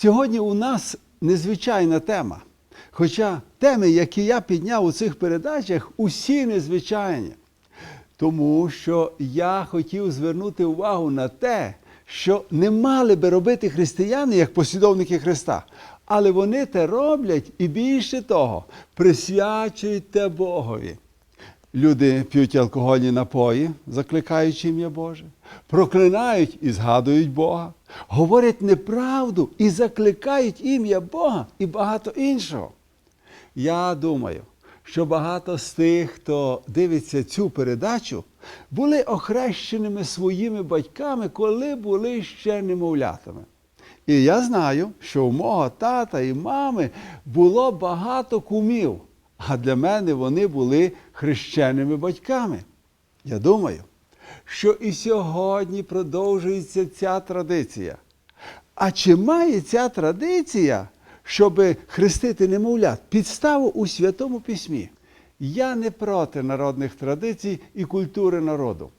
Сьогодні у нас незвичайна тема. Хоча теми, які я підняв у цих передачах, усі незвичайні. Тому що я хотів звернути увагу на те, що не мали би робити християни як послідовники Христа. Але вони те роблять і більше того, присвячують те Богові. Люди п'ють алкогольні напої, закликаючи ім'я Боже, проклинають і згадують Бога, говорять неправду і закликають ім'я Бога і багато іншого. Я думаю, що багато з тих, хто дивиться цю передачу, були охрещеними своїми батьками, коли були ще немовлятами. І я знаю, що у мого тата і мами було багато кумів, а для мене вони були хрещеними батьками. Я думаю, що і сьогодні продовжується ця традиція. А чи має ця традиція, щоб хрестити немовлят, підставу у Святому Письмі? Я не проти народних традицій і культури народу.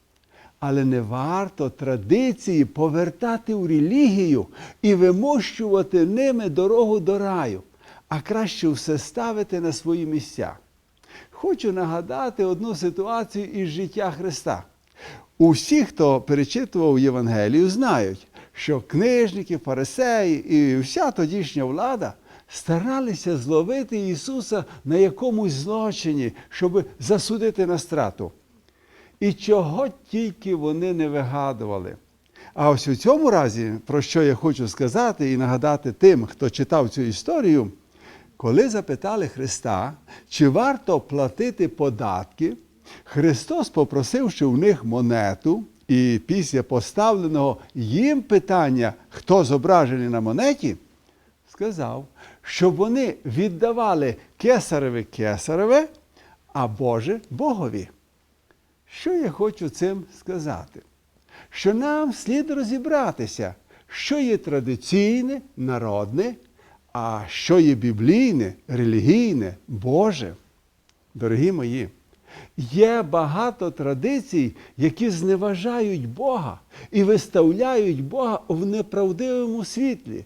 Але не варто традиції повертати у релігію і вимощувати ними дорогу до раю, а краще все ставити на свої місця. Хочу нагадати одну ситуацію із життя Христа. Усі, хто перечитував Євангелію, знають, що книжники, фарисеї і вся тодішня влада старалися зловити Ісуса на якомусь злочині, щоб засудити на страту. І чого тільки вони не вигадували. А ось у цьому разі, про що я хочу сказати і нагадати тим, хто читав цю історію, коли запитали Христа, чи варто платити податки, Христос, попросивши у них монету, і після поставленого їм питання, хто зображений на монеті, сказав, щоб вони віддавали кесареве кесареве, а Боже Богові. Що я хочу цим сказати? Що нам слід розібратися, що є традиційне, народне, а що є біблійне, релігійне, Боже. Дорогі мої, є багато традицій, які зневажають Бога і виставляють Бога в неправдивому світлі.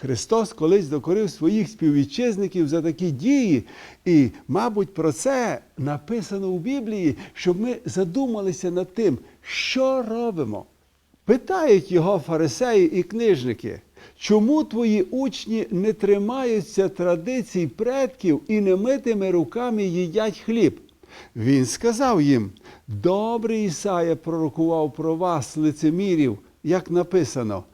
Христос колись докорив своїх співвітчизників за такі дії, і, мабуть, про це написано у Біблії, щоб ми задумалися над тим, що робимо. Питають його фарисеї і книжники, чому твої учні не тримаються традицій предків і немитими руками їдять хліб? Він сказав їм: добре Ісая пророкував про вас, лицемірів, як написано.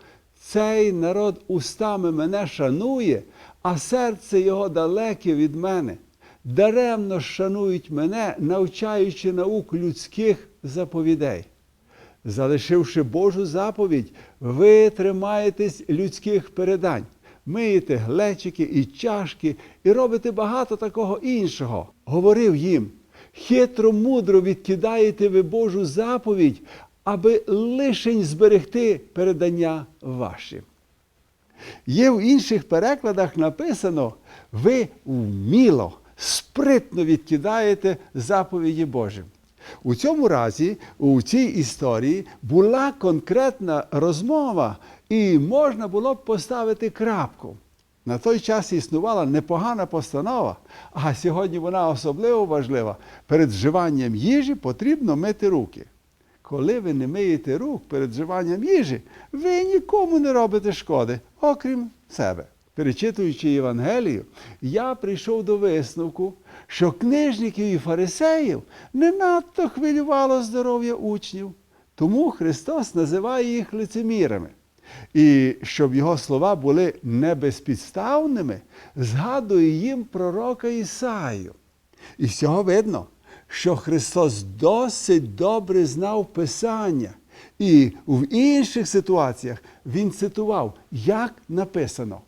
Цей народ устами мене шанує, а серце його далеке від мене. Даремно шанують мене, навчаючи наук людських заповідей. Залишивши Божу заповідь, ви тримаєтесь людських передань, миєте глечики і чашки і робите багато такого іншого. Говорив їм, хитро мудро відкидаєте ви Божу заповідь, аби лишень зберегти передання ваші. Є в інших перекладах написано, ви вміло, спритно відкидаєте заповіді Божі. У цьому разі, у цій історії, була конкретна розмова, і можна було б поставити крапку. На той час існувала непогана постанова, а сьогодні вона особливо важлива. Перед вживанням їжі потрібно мити руки. Коли ви не миєте рук перед вживанням їжі, ви нікому не робите шкоди, окрім себе. Перечитуючи Євангелію, я прийшов до висновку, що книжників і фарисеїв не надто хвилювало здоров'я учнів, тому Христос називає їх лицемірами. І щоб його слова були небезпідставними, згадує їм пророка Ісаю. І з цього видно, що Христос досить добре знав Писання. І в інших ситуаціях Він цитував, як написано.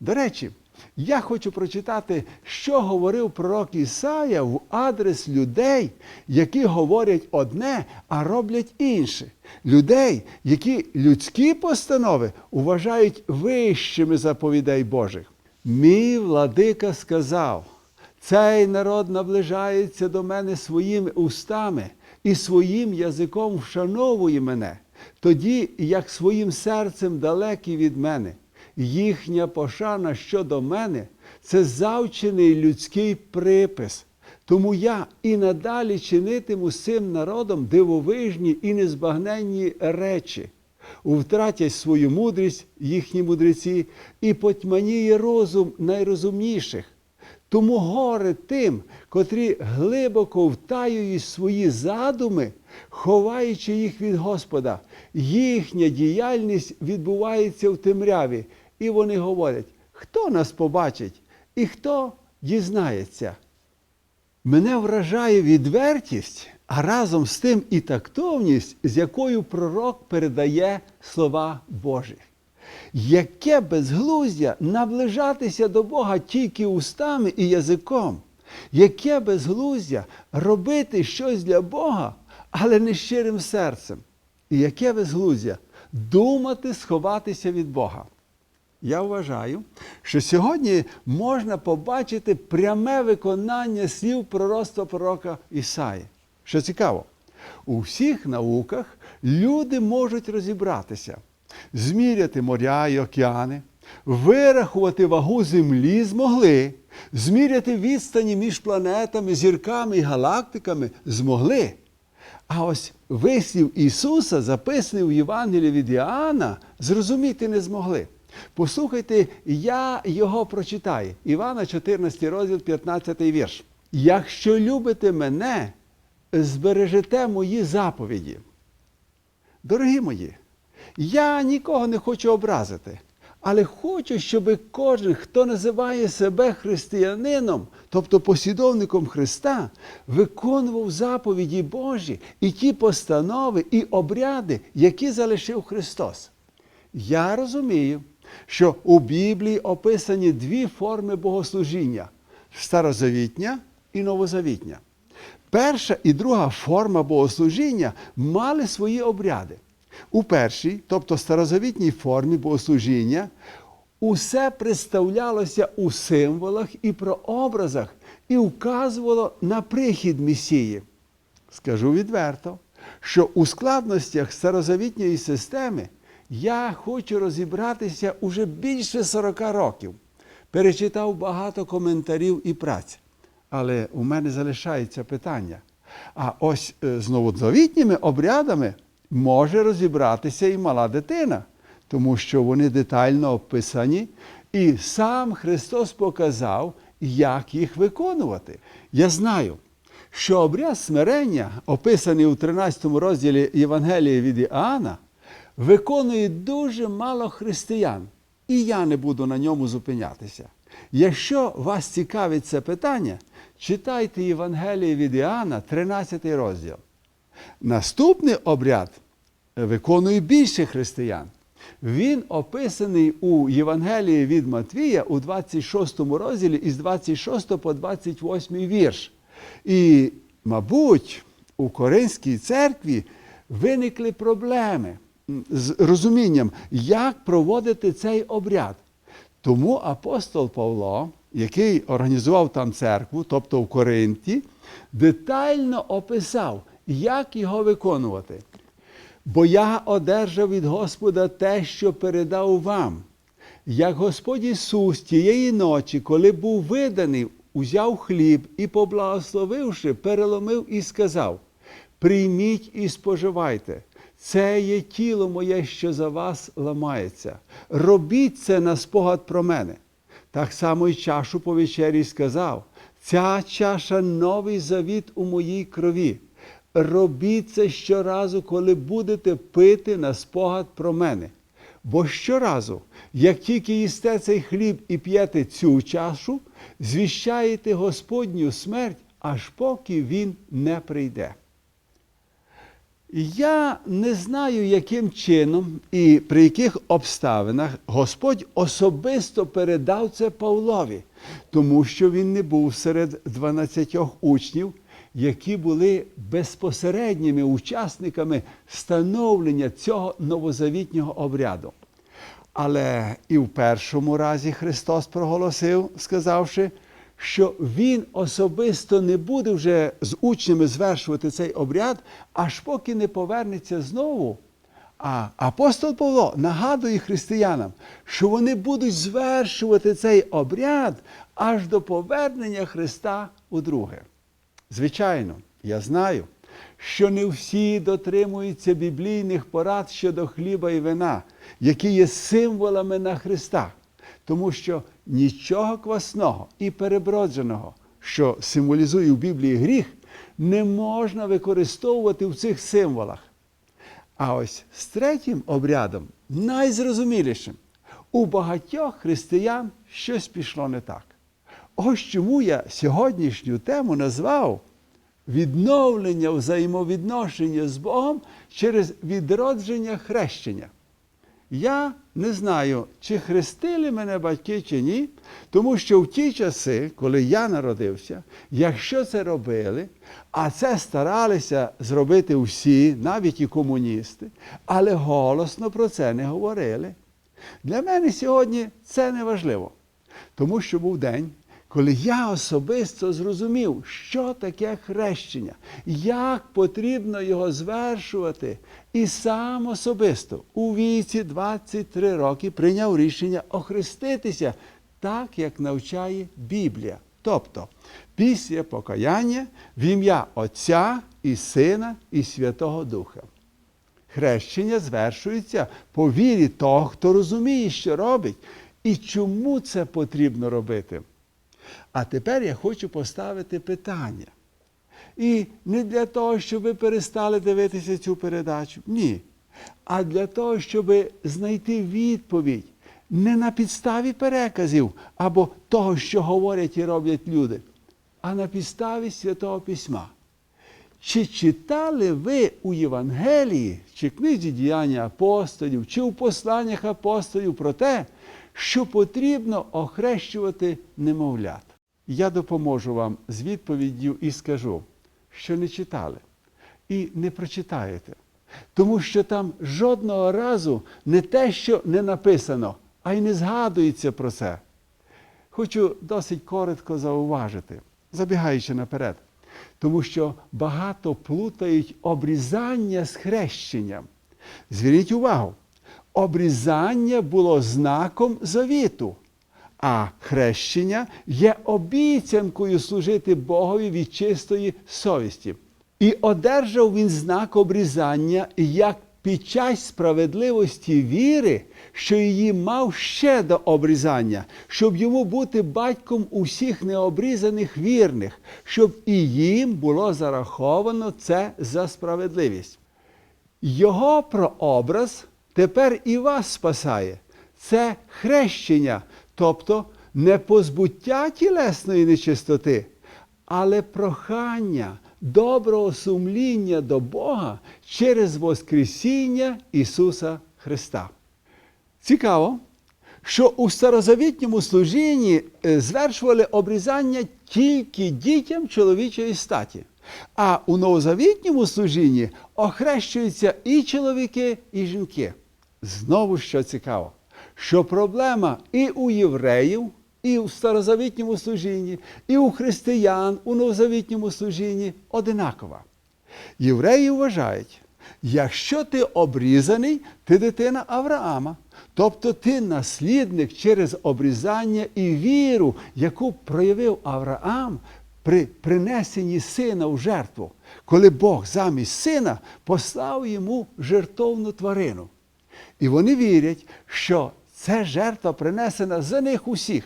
До речі, я хочу прочитати, що говорив пророк Ісая в адрес людей, які говорять одне, а роблять інше. Людей, які людські постанови вважають вищими заповідей Божих. Мій владика сказав. Цей народ наближається до мене своїми устами і своїм язиком вшановує мене, тоді як своїм серцем далекий від мене. Їхня пошана щодо мене це завчений людський припис. Тому я і надалі чинитиму цим народом дивовижні і незбагненні речі. Втратять свою мудрість їхні мудреці, і потьманіє розум найрозумніших. Тому горе тим, котрі глибоко втаюють свої задуми, ховаючи їх від Господа. Їхня діяльність відбувається в темряві, і вони говорять, хто нас побачить і хто дізнається. Мене вражає відвертість, а разом з тим і тактовність, з якою пророк передає слова Божі. Яке безглуздя наближатися до Бога тільки устами і язиком, яке безглуздя робити щось для Бога, але не щирим серцем. І яке безглуздя думати сховатися від Бога. Я вважаю, що сьогодні можна побачити пряме виконання слів пророцтва пророка Ісаї. Що цікаво, у всіх науках люди можуть розібратися, зміряти моря і океани, вирахувати вагу землі змогли, зміряти відстані між планетами, зірками і галактиками змогли. А ось вислів Ісуса, записаний в Євангелії від Іоанна, зрозуміти не змогли. Послухайте, я його прочитаю. Івана, 14 розділ, 15 вірш. Якщо любите мене, збережете мої заповіді. Дорогі мої, я нікого не хочу образити, але хочу, щоб кожен, хто називає себе християнином, тобто послідовником Христа, виконував заповіді Божі і ті постанови і обряди, які залишив Христос. Я розумію, що у Біблії описані дві форми богослужіння старозавітня і новозавітня. Перша і друга форма богослужіння мали свої обряди. У першій, тобто старозавітній формі богослужіння, усе представлялося у символах і прообразах і вказувало на прихід Месії. Скажу відверто, що у складностях старозавітньої системи я хочу розібратися уже більше 40 років. Перечитав багато коментарів і праць. Але у мене залишається питання. А ось е, з новозавітніми обрядами може розібратися і мала дитина, тому що вони детально описані, і сам Христос показав, як їх виконувати. Я знаю, що обряд смирення, описаний у 13 розділі Євангелії від Іоанна, виконує дуже мало християн, і я не буду на ньому зупинятися. Якщо вас цікавить це питання, читайте Євангеліє від Іоанна, 13 розділ. Наступний обряд виконує більше християн. Він описаний у Євангелії від Матвія у 26 розділі із 26 по 28 вірш. І, мабуть, у Коринській церкві виникли проблеми з розумінням, як проводити цей обряд. Тому апостол Павло, який організував там церкву, тобто в Коринті, детально описав, як його виконувати. Бо я одержав від Господа те, що передав вам. Як Господь Ісус тієї ночі, коли був виданий, узяв хліб і, поблагословивши, переломив і сказав: Прийміть і споживайте. Це є тіло моє, що за вас ламається. Робіть це на спогад про мене. Так само й чашу по вечері сказав: ця чаша новий завіт у моїй крові. Робіть це щоразу, коли будете пити на спогад про мене. Бо щоразу, як тільки їсте цей хліб і п'єте цю чашу, звіщаєте Господню смерть, аж поки він не прийде. Я не знаю, яким чином і при яких обставинах Господь особисто передав це Павлові, тому що він не був серед 12 учнів, які були безпосередніми учасниками становлення цього новозавітнього обряду. Але і в першому разі Христос проголосив, сказавши, що Він особисто не буде вже з учнями звершувати цей обряд, аж поки не повернеться знову. А апостол Павло нагадує християнам, що вони будуть звершувати цей обряд аж до повернення Христа у друге. Звичайно, я знаю, що не всі дотримуються біблійних порад щодо хліба і вина, які є символами на Христа, тому що нічого квасного і перебродженого, що символізує в Біблії гріх, не можна використовувати в цих символах. А ось з третім обрядом, найзрозумілішим, у багатьох християн щось пішло не так. Ось чому я сьогоднішню тему назвав відновлення взаємовідношення з Богом через відродження хрещення. Я не знаю, чи хрестили мене батьки чи ні, тому що в ті часи, коли я народився, якщо це робили, а це старалися зробити всі, навіть і комуністи, але голосно про це не говорили. Для мене сьогодні це не важливо, тому що був день, коли я особисто зрозумів, що таке хрещення, як потрібно його звершувати, і сам особисто у віці 23 роки прийняв рішення охреститися так, як навчає Біблія. Тобто після покаяння в ім'я Отця і Сина і Святого Духа. Хрещення звершується по вірі того, хто розуміє, що робить, і чому це потрібно робити. А тепер я хочу поставити питання. І не для того, щоб ви перестали дивитися цю передачу. Ні. А для того, щоб знайти відповідь не на підставі переказів або того, що говорять і роблять люди, а на підставі Святого Письма. Чи читали ви у Євангелії, чи книзі діяння апостолів, чи у посланнях апостолів про те, що потрібно охрещувати немовлят? Я допоможу вам з відповіддю і скажу, що не читали і не прочитаєте, тому що там жодного разу не те, що не написано, а й не згадується про це. Хочу досить коротко зауважити, забігаючи наперед, тому що багато плутають обрізання з хрещенням. Зверніть увагу, обрізання було знаком завіту, а хрещення є обіцянкою служити Богові від чистої совісті. І одержав він знак обрізання як під час справедливості віри, що її мав ще до обрізання, щоб йому бути батьком усіх необрізаних вірних, щоб і їм було зараховано це за справедливість. Його прообраз тепер і вас спасає. Це хрещення, тобто не позбуття тілесної нечистоти, але прохання доброго сумління до Бога через Воскресіння Ісуса Христа. Цікаво, що у старозавітньому служінні е, звершували обрізання тільки дітям чоловічої статі. А у новозавітньому служінні охрещуються і чоловіки, і жінки. Знову що цікаво, що проблема і у євреїв, і у старозавітньому служінні, і у християн у новозавітньому служінні одинакова. Євреї вважають, якщо ти обрізаний, ти дитина Авраама. Тобто ти наслідник через обрізання і віру, яку проявив Авраам при принесенні сина в жертву, коли Бог замість сина послав йому жертовну тварину. І вони вірять, що ця жертва принесена за них усіх.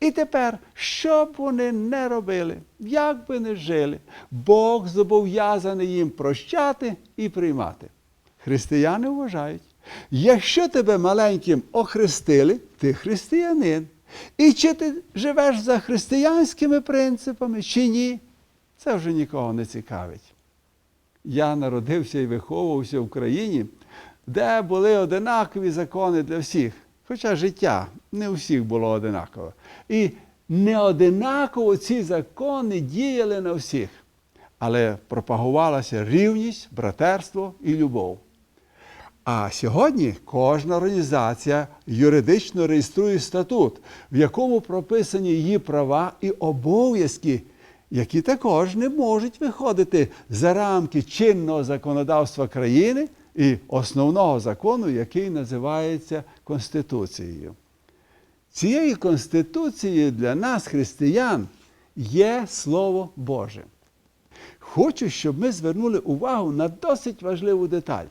І тепер, що б вони не робили, як би не жили, Бог зобов'язаний їм прощати і приймати. Християни вважають, якщо тебе маленьким охрестили, ти християнин. І чи ти живеш за християнськими принципами, чи ні, це вже нікого не цікавить. Я народився і виховувався в країні, де були одинакові закони для всіх. Хоча життя не у всіх було одинакове. І не одинаково ці закони діяли на всіх. Але пропагувалася рівність, братерство і любов. А сьогодні кожна організація юридично реєструє статут, в якому прописані її права і обов'язки, які також не можуть виходити за рамки чинного законодавства країни, і основного закону, який називається Конституцією. Цією Конституцією для нас, християн, є Слово Боже. Хочу, щоб ми звернули увагу на досить важливу деталь.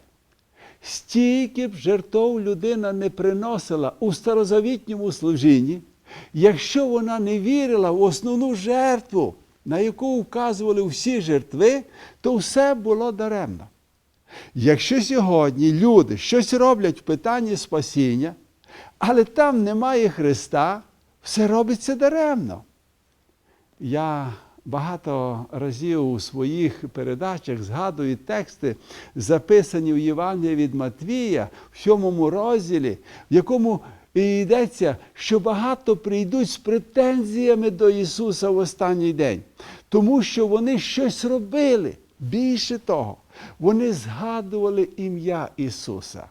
Стільки б жертов людина не приносила у старозавітньому служінні, якщо вона не вірила в основну жертву, на яку вказували всі жертви, то все було даремно. Якщо сьогодні люди щось роблять в питанні спасіння, але там немає Христа, все робиться даремно. Я багато разів у своїх передачах згадую тексти, записані в Євангелії від Матвія в сьомому розділі, в якому і йдеться, що багато прийдуть з претензіями до Ісуса в останній день, тому що вони щось робили. Більше того, вони згадували ім'я Ісуса.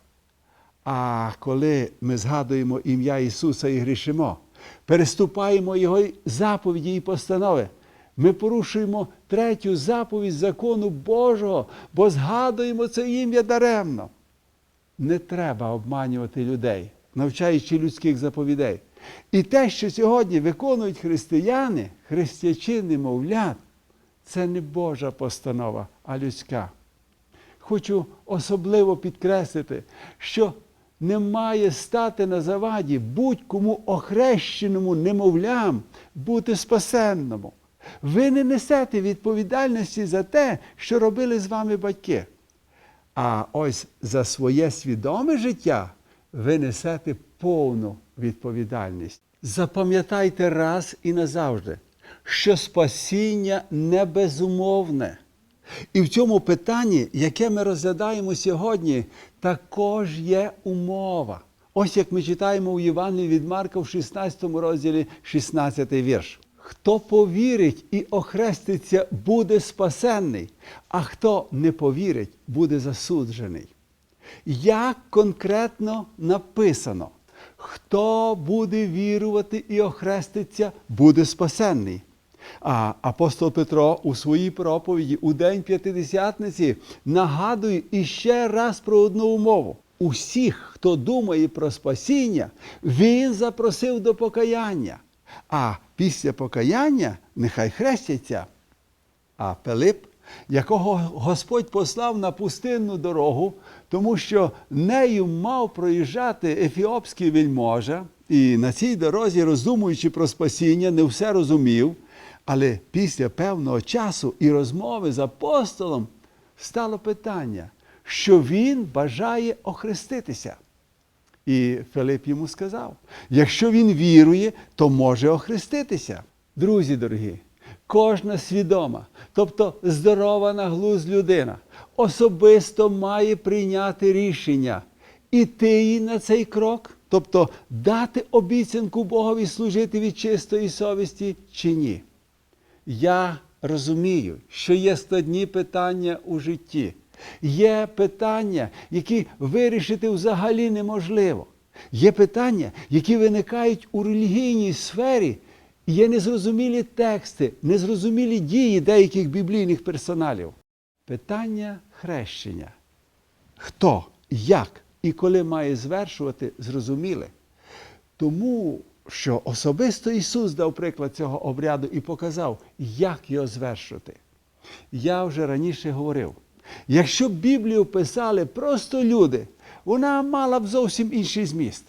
А коли ми згадуємо ім'я Ісуса і грішимо, переступаємо Його заповіді і постанови, ми порушуємо третю заповідь закону Божого, бо згадуємо це ім'я даремно. Не треба обманювати людей, навчаючи людських заповідей. І те, що сьогодні виконують християни, християчі немовлят, це не Божа постанова, а людська. Хочу особливо підкреслити, що не має стати на заваді будь-кому охрещеному немовлям бути спасенному. Ви не несете відповідальності за те, що робили з вами батьки. А ось за своє свідоме життя ви несете повну відповідальність. Запам'ятайте раз і назавжди, що спасіння не безумовне. І в цьому питанні, яке ми розглядаємо сьогодні, також є умова. Ось як ми читаємо у Євангелії від Марка в 16 розділі 16 вірш. Хто повірить і охреститься, буде спасенний, а хто не повірить, буде засуджений. Як конкретно написано, хто буде вірувати і охреститься, буде спасенний. А апостол Петро у своїй проповіді у День П'ятидесятниці нагадує іще раз про одну умову. Усіх, хто думає про спасіння, він запросив до покаяння. А після покаяння нехай хрестяться. А Пилип, якого Господь послав на пустинну дорогу, тому що нею мав проїжджати ефіопський вельможа, і на цій дорозі, роздумуючи про спасіння, не все розумів. Але після певного часу і розмови з апостолом стало питання, що він бажає охреститися. І Филип йому сказав: якщо він вірує, то може охреститися. Друзі дорогі, кожна свідома, тобто здорова на глузд людина, особисто має прийняти рішення іти їй на цей крок, тобто дати обіцянку Богові служити від чистої совісті чи ні. Я розумію, що є складні питання у житті. Є питання, які вирішити взагалі неможливо. Є питання, які виникають у релігійній сфері, і є незрозумілі тексти, незрозумілі дії деяких біблійних персоналів. Питання хрещення. Хто, як і коли має звершувати, зрозуміле. Тому що особисто Ісус дав приклад цього обряду і показав, як його звершувати. Я вже раніше говорив, якщо б Біблію писали просто люди, вона мала б зовсім інший зміст.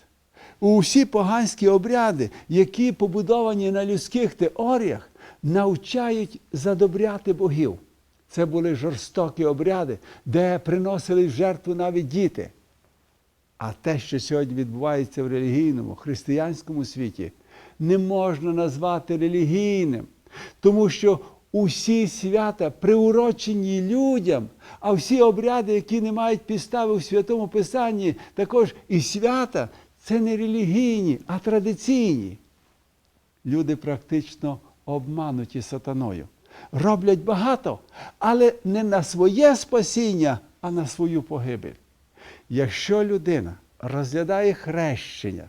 Усі поганські обряди, які побудовані на людських теоріях, навчають задобряти богів. Це були жорстокі обряди, де приносили в жертву навіть діти. А те, що сьогодні відбувається в релігійному, християнському світі, не можна назвати релігійним, тому що усі свята приурочені людям, а всі обряди, які не мають підстави в святому Писанні, також і свята, це не релігійні, а традиційні. Люди практично обмануті сатаною. Роблять багато, але не на своє спасіння, а на свою погибель. Якщо людина розглядає хрещення,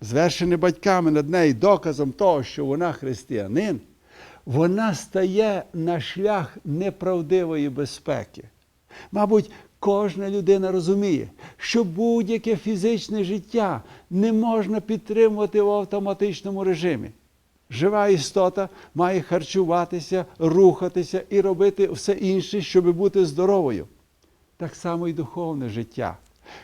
звершене батьками над нею доказом того, що вона християнин, вона стає на шлях неправдивої безпеки. Мабуть, Кожна людина розуміє, що будь-яке фізичне життя не можна підтримувати в автоматичному режимі. Жива істота має харчуватися, рухатися і робити все інше, щоб бути здоровою. Так само і духовне життя.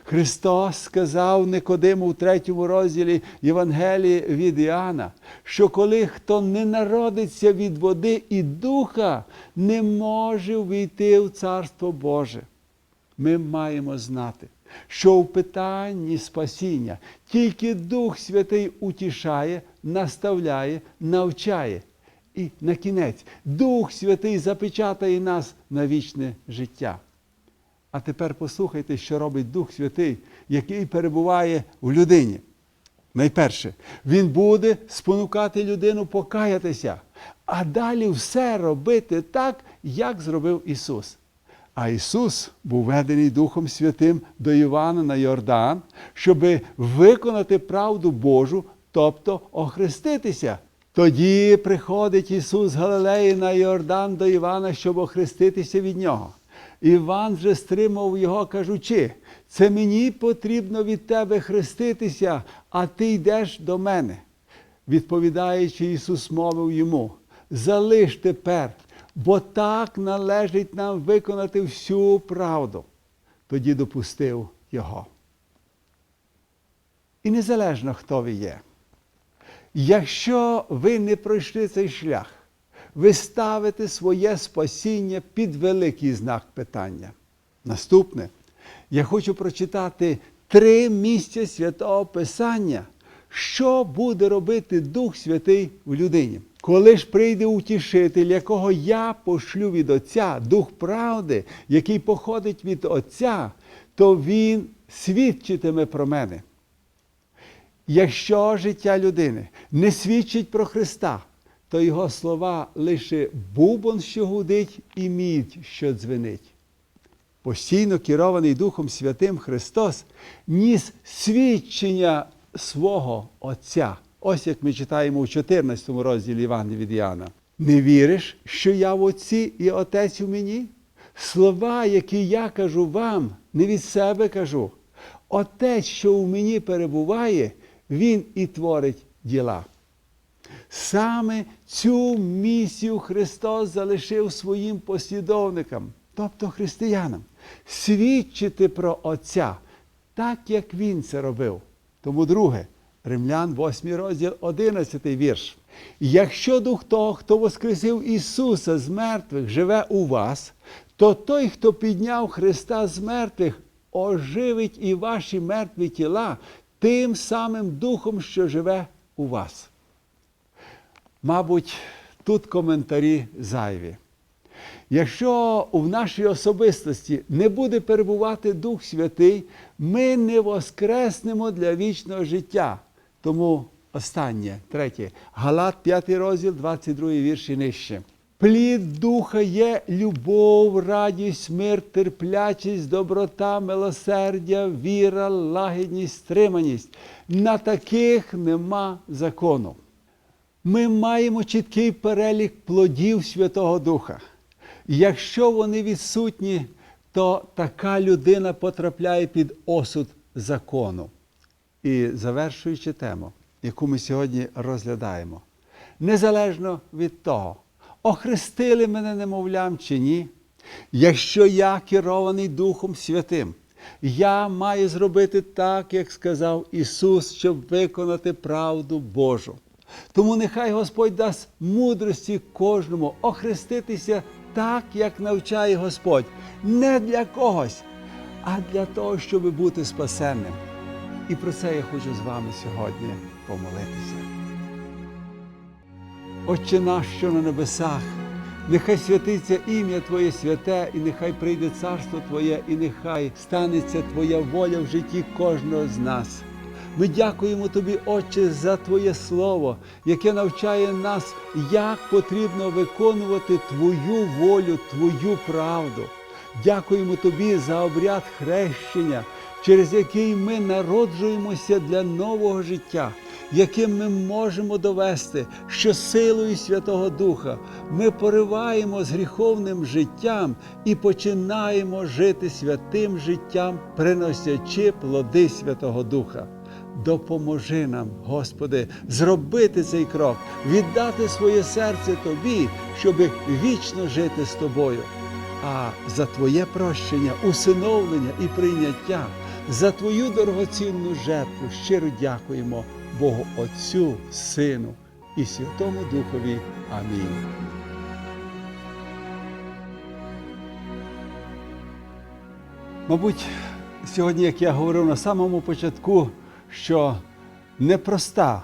Христос сказав Никодиму в третьому розділі Євангелії від Іоанна, що коли хто не народиться від води і духа, не може війти в Царство Боже. Ми маємо знати, що в питанні спасіння тільки Дух Святий утішає, наставляє, навчає. І на кінець Дух Святий запечатає нас на вічне життя. А тепер послухайте, що робить Дух Святий, який перебуває у людині. Найперше, він буде спонукати людину покаятися, а далі все робити так, як зробив Ісус. А Ісус був ведений Духом Святим до Івана на Йордан, щоб виконати правду Божу, тобто охреститися. Тоді приходить Ісус з Галилеї на Йордан до Івана, щоб охреститися від нього. Іван вже стримав його, кажучи, це мені потрібно від тебе хреститися, а ти йдеш до мене. Відповідаючи, Ісус мовив йому: залиш тепер, бо так належить нам виконати всю правду. Тоді допустив його. І незалежно, хто ви є. Якщо ви не пройшли цей шлях, ви ставите своє спасіння під великий знак питання. Наступне, я хочу прочитати три місця святого Писання, що буде робити Дух Святий в людині. Коли ж прийде утішитель, якого я пошлю від Отця, Дух правди, який походить від Отця, то Він свідчитиме про мене. Якщо життя людини не свідчить про Христа, то його слова лише бубон, що гудить, і мідь, що дзвенить. Постійно керований Духом Святим Христос ніс свідчення свого Отця. Ось як ми читаємо у 14 розділі Івана від Іоанна. Не віриш, що я в Отці і Отець у мені? Слова, які я кажу вам, не від себе кажу. Отець, що у мені перебуває, Він і творить діла. Саме цю місію Христос залишив своїм послідовникам, тобто християнам, свідчити про Отця, так як Він це робив. Тому, друге, Римлян, 8 розділ, 11 вірш. Якщо дух того, хто воскресив Ісуса з мертвих, живе у вас, то той, хто підняв Христа з мертвих, оживить і ваші мертві тіла тим самим духом, що живе у вас. Мабуть, тут коментарі зайві. Якщо в нашій особистості не буде перебувати Дух Святий, ми не воскреснемо для вічного життя. Тому останнє, третє, Галат, 5 розділ, 22 вірш і нижче. Плід духа є любов, радість, мир, терплячість, доброта, милосердя, віра, лагідність, стриманість. На таких нема закону. Ми маємо чіткий перелік плодів Святого Духа. Якщо вони відсутні, то така людина потрапляє під осуд закону. І завершуючи тему, яку ми сьогодні розглядаємо, незалежно від того, охрестили мене немовлям чи ні, якщо я керований Духом Святим, я маю зробити так, як сказав Ісус, щоб виконати правду Божу. Тому нехай Господь дасть мудрості кожному охреститися так, як навчає Господь, не для когось, а для того, щоб бути спасенним. І про це я хочу з вами сьогодні помолитися. Отче наш, що на небесах, нехай святиться ім'я Твоє святе, і нехай прийде царство Твоє, і нехай станеться Твоя воля в житті кожного з нас. Ми дякуємо Тобі, Отче, за Твоє Слово, яке навчає нас, як потрібно виконувати Твою волю, Твою правду. Дякуємо Тобі за обряд хрещення, через який ми народжуємося для нового життя. яким ми можемо довести, що силою Святого Духа ми пориваємо з гріховним життям і починаємо жити святим життям, приносячи плоди Святого Духа. Допоможи нам, Господи, зробити цей крок, віддати своє серце Тобі, щоб вічно жити з Тобою. А за Твоє прощення, усиновлення і прийняття, за Твою дорогоцінну жертву щиро дякуємо Богу Отцю, Сину і Святому Духові. Амінь. Мабуть, сьогодні, як я говорив на самому початку, що непроста,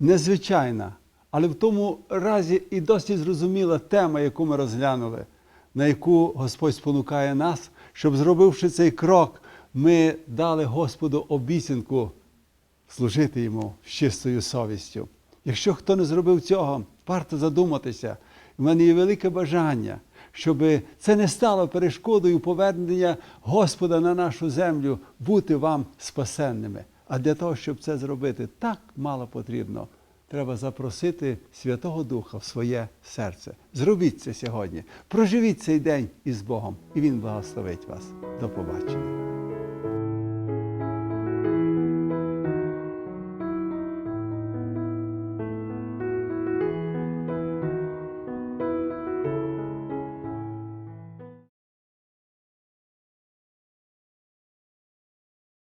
незвичайна, але в тому разі і досить зрозуміла тема, яку ми розглянули, на яку Господь спонукає нас, щоб, зробивши цей крок, ми дали Господу обіцянку служити йому з чистою совістю. Якщо хто не зробив цього, варто задуматися. У мене є велике бажання, щоб це не стало перешкодою повернення Господа на нашу землю, бути вам спасенними. А для того, щоб це зробити, так мало потрібно. Треба запросити Святого Духа в своє серце. Зробіть це сьогодні. Проживіть цей день із Богом, і Він благословить вас. До побачення.